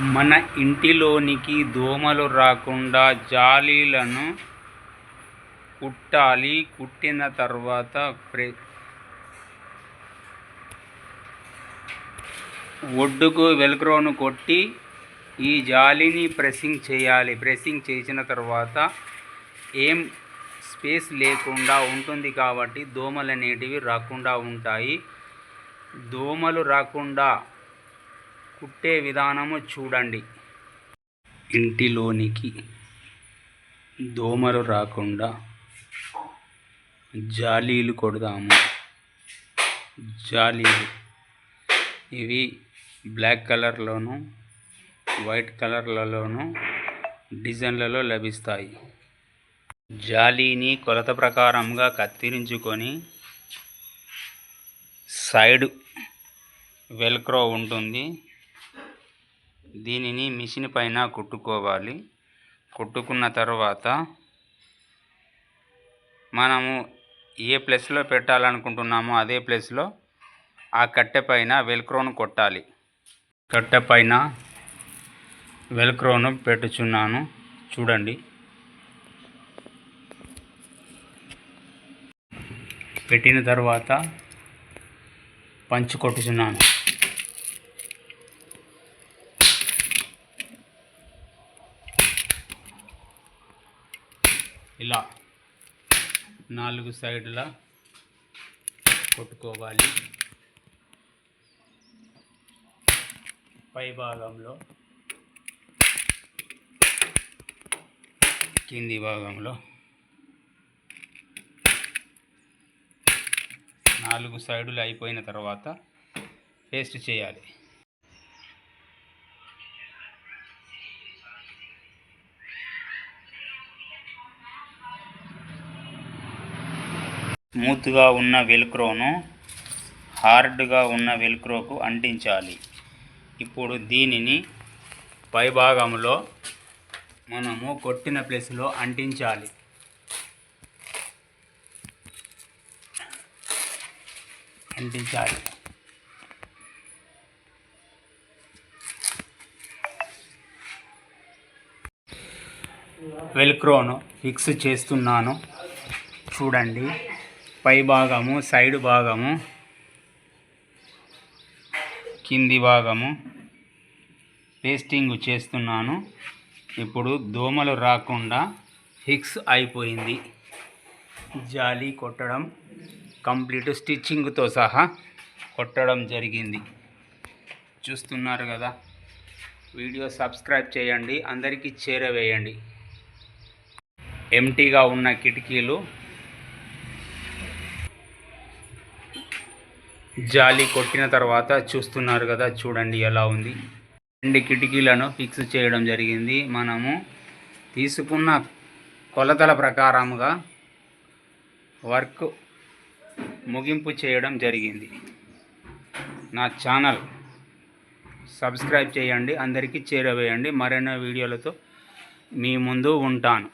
మన ఇంటిలోనికి దోమలు రాకుండా జాలీలను కుట్టాలి. కుట్టిన తర్వాత ప్రె ఒడ్డుకు వెల్క్రోను కొట్టి ఈ జాలీని ప్రెస్సింగ్ చేయాలి. ప్రెస్సింగ్ చేసిన తర్వాత ఏం స్పేస్ లేకుండా ఉంటుంది కాబట్టి దోమలు అనేటివి రాకుండా ఉంటాయి. దోమలు రాకుండా కుట్టే విధానము చూడండి. ఇంటిలోనికి దోమలు రాకుండా జాలీలు కొడదాము. జాలీలు. ఇవి బ్లాక్ కలర్లోను వైట్ కలర్లలోను డిజైన్లలో లభిస్తాయి. జాలీని కొలత ప్రకారంగా కత్తిరించుకొని సైడ్ వెల్క్రో ఉంటుంది. దీనిని మిషన్ పైన కుట్టుకోవాలి. కుట్టుకున్న తర్వాత మనము ఏ ప్లేస్లో పెట్టాలనుకుంటున్నామో అదే ప్లేస్లో ఆ కట్టె పైన వెల్క్రోను కొట్టాలి. కట్టె పైన వెల్క్రోను పెట్టుచున్నాను. చూడండి. పెట్టిన తర్వాత పంచి కొట్టుచున్నాను. ఇలా నాలుగు సైడులా కొట్టుకోవాలి. పై భాగంలో కింది భాగంలో నాలుగు సైడులు అయిపోయిన తర్వాత పేస్ట్ చేయాలి. స్మూత్గా ఉన్న వెల్క్రోను హార్డ్గా ఉన్న వెల్క్రోకు అంటించాలి. ఇప్పుడు దీనిని పైభాగంలో మనము కొట్టిన ప్లేస్లో అంటించాలి. అంటించాలి. వెల్క్రోను ఫిక్స్ చేస్తున్నాను. చూడండి. పై భాగము సైడ్ భాగము కింది భాగము పేస్టింగ్ చేస్తున్నాను. ఇప్పుడు దోమలు రాకుండా ఫిక్స్ అయిపోయింది. జాలి కొట్టడం కంప్లీట్ స్టిచ్చింగ్తో సహా కొట్టడం జరిగింది. చూస్తున్నారు కదా? వీడియో సబ్స్క్రైబ్ చేయండి అందరికీ చేరవేయండి. ఎంటీగా ఉన్న కిటికీలు జాలి కొట్టిన తర్వాత చూస్తున్నారు కదా చూడండి ఎలా ఉంది. రెండు కిటికీలను ఫిక్స్ చేయడం జరిగింది. మనము తీసుకున్న కొలతల ప్రకారముగా వర్క్ ముగింపు చేయడం జరిగింది. నా ఛానల్ సబ్స్క్రైబ్ చేయండి అందరికీ చేరవేయండి. మరెన్నో వీడియోలతో మీ ముందు ఉంటాను.